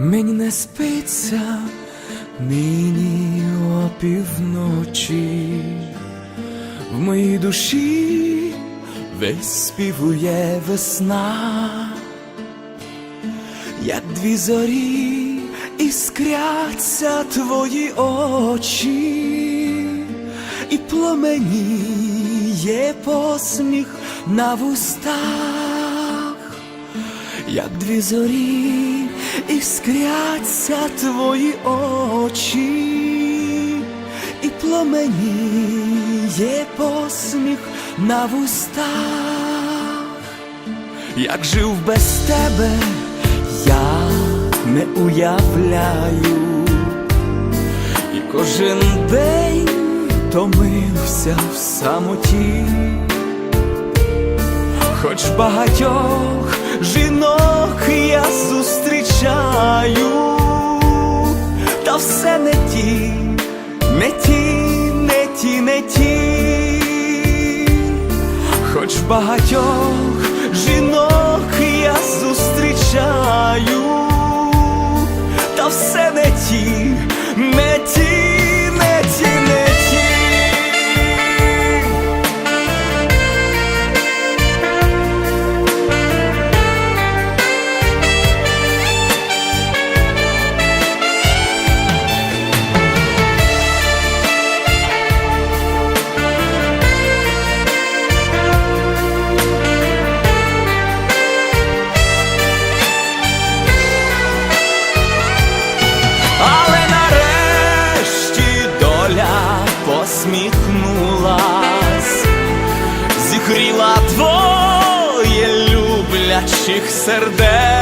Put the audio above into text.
Мені не спиться нині опівночі, в моїй душі весь співує весна, як дві зорі іскряться твої очі, і пломеніє посміх на вустах. Як дві зорі іскряться твої очі, і пломеніє посміх на вустах, як жив без тебе, я не уявляю, і кожен день томився в самоті. Хоч багатьох жінок багатьох жінок я зустрічаю, люблячих сердець,